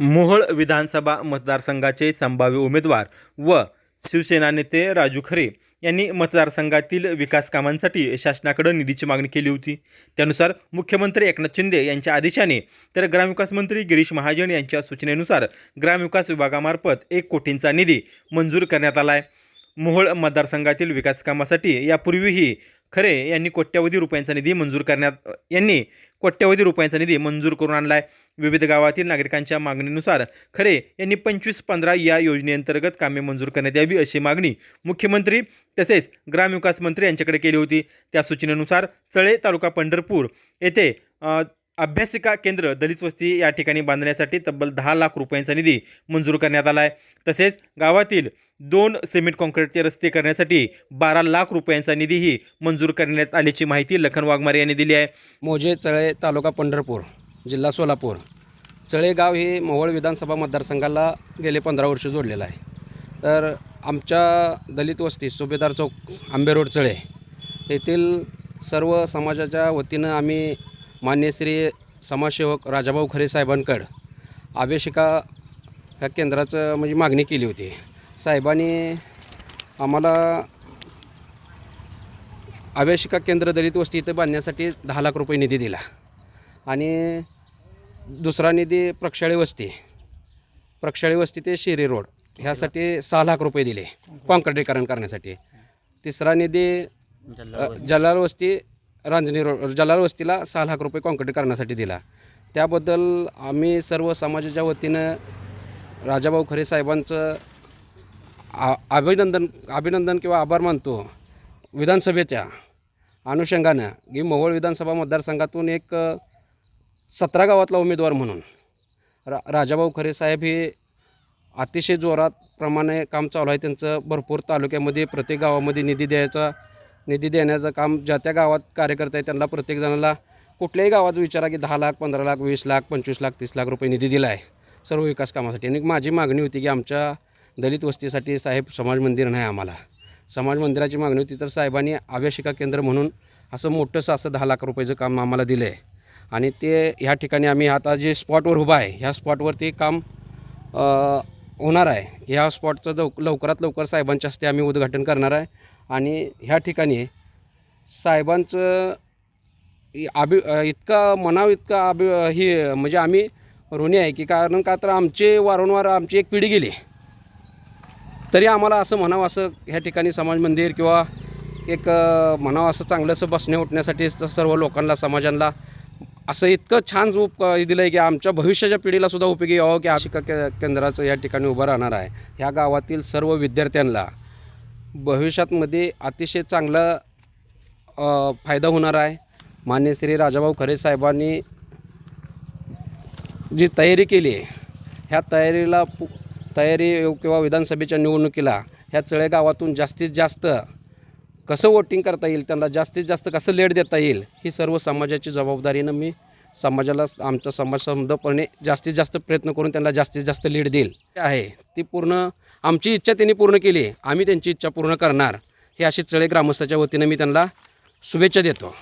मोहोळ विधानसभा मतदारसंघाचे संभाव्य उमेदवार व शिवसेना नेते राजू खरे यांनी मतदारसंघातील विकास कामांसाठी शासनाकडे निधीची मागणी केली होती. त्यानुसार मुख्यमंत्री एकनाथ शिंदे यांच्या आदेशाने तर ग्रामविकास मंत्री गिरीश महाजन यांच्या सूचनेनुसार ग्रामविकास विभागामार्फत एक कोटींचा निधी मंजूर करण्यात आला आहे. मोहोळ मतदारसंघातील विकास कामासाठी यापूर्वीही खरे यांनी कोट्यवधी रुपयांचा निधी मंजूर करण्यात यांनी कोट्यवधी रुपयांचा निधी मंजूर करून आणला आहे विविध गावातील नागरिकांच्या मागणीनुसार खरे यांनी पंचवीस पंधरा या योजनेअंतर्गत कामे मंजूर करण्यात यावी अशी मागणी मुख्यमंत्री तसेच ग्रामविकास मंत्री यांच्याकडे केली होती. त्या सूचनेनुसार चळे तालुका पंढरपूर येथे अभ्यासिका केंद्र दलित वस्ती या ठिकाणी बांधण्यासाठी तब्बल दहा लाख रुपयांचा निधी मंजूर करण्यात आला आहे तसेच गावातील दोन सिमेंट कॉन्क्रीटचे रस्ते करण्यासाठी बारा लाख रुपयांचा निधीही मंजूर करण्यात आल्याची माहिती लखन वाघमारे यांनी दिली आहे. मोजे चळे तालुका पंढरपूर जिल्हा सोलापूर. चळे गाव हे मोहोळ विधानसभा मतदारसंघाला गेले पंधरा वर्ष जोडलेलं आहे. तर आमच्या दलित वस्ती सुभेदार चौक आंबे रोड चळे येथील सर्व समाजाच्या वतीनं आम्ही मान्य श्री समाजसेवक राजाभाऊ खरे साहेबांकड आवेशिका ह्या केंद्राचं म्हणजे मागणी केली होती. साहेबांनी आम्हाला आवेशिका केंद्र दलित वस्ती इथं बांधण्यासाठी दहा लाख रुपये निधी दिला. आणि दुसरा निधी प्रक्षाळी वस्ती. प्रक्षाळी वस्ती ते शिरी रोड ह्यासाठी सहा लाख रुपये दिले कॉन्क्रिटीकरण करण्यासाठी. तिसरा निधी जलाल वस्ती. रांजणी रोड जलाल वस्तीला सहा लाख रुपये कॉन्क्रीट करण्यासाठी दिला. त्याबद्दल आम्ही सर्व समाजाच्या वतीनं राजाभाऊ खरे साहेबांचं आ अभिनंदन अभिनंदन किंवा आभार मानतो विधानसभेच्या अनुषंगानं. की मोहोळ विधानसभा मतदारसंघातून एक सतरा गावातला उमेदवार म्हणून रा राजाभाऊ खरे साहेब हे अतिशय जोरात प्रमाणे काम चालू आहे. त्यांचं भरपूर तालुक्यामध्ये प्रत्येक गावामध्ये निधी द्यायचा निधी देण्याचं काम ज्या त्या गावात कार्यकर्ते आहेत त्यांना प्रत्येक जणाला कुठल्याही गावात विचारा की दहा लाख पंधरा लाख वीस लाख पंचवीस लाख तीस लाख रुपये निधी दिला आहे. सर्व विकास कामासाठी. आणि माझी मागणी होती की आमच्या दलित वस्तीसाठी साहेब समाज मंदिर नाही आम्हाला. समाज मंदिराची मागणी होती तर साहेबांनी आव्याशिका केंद्र म्हणून असं मोठंसं असं दहा लाख रुपयाचं काम आम्हाला दिलं आहे आणि ते ह्या ठिकाणी आम्ही आता जे स्पॉटवर उभा आहे ह्या स्पॉटवर ते काम होणार आहे. ह्या स्पॉटचं लव लवकरात लवकर साहेबांच्या हस्ते आम्ही उद्घाटन करणार आहे. आणि ह्या ठिकाणी साहेबांचं इ- अभि इतका मनाव इतका अभि ही म्हणजे आम्ही ऋणी आहे की कारण का तर आमचे वारंवार आमची एक पिढी गेली. तरी आम्हाला असं म्हणावं असं ह्या ठिकाणी समाज मंदिर किंवा एक म्हणावं असं चांगलंसं बसणे उठण्यासाठी स- सर्व लोकांना समाजांना असं इतकं छान उप दिलं आहे की आमच्या भविष्याच्या पिढीला सुद्धा उपयोगी यावं की शिका के केंद्राचं या ठिकाणी उभं राहणार आहे. ह्या गावातील सर्व विद्यार्थ्यांना भविष्यातमध्ये अतिशय चांगला फायदा होणार आहे. मान्य श्री राजाभाऊ खरे साहेबांनी जी तयारी केली आहे ह्या तयारीला पु तयारी किंवा विधानसभेच्या निवडणुकीला ह्या चळे गावातून जास्तीत जास्त कसं वोटिंग करता येईल त्यांना जास्तीत जास्त कसं लेट देता येईल ही सर्व समाजाची जबाबदारीनं मी समाजाला आमचा समाजसमदपणे जास्तीत जास्त प्रयत्न करून त्यांना जास्तीत जास्त लीड देईल. आहे ती पूर्ण आमची इच्छा त्यांनी पूर्ण केली आम्ही त्यांची इच्छा पूर्ण करणार हे अशी चळे ग्रामस्थाच्या वतीनं मी त्यांना शुभेच्छा देतो.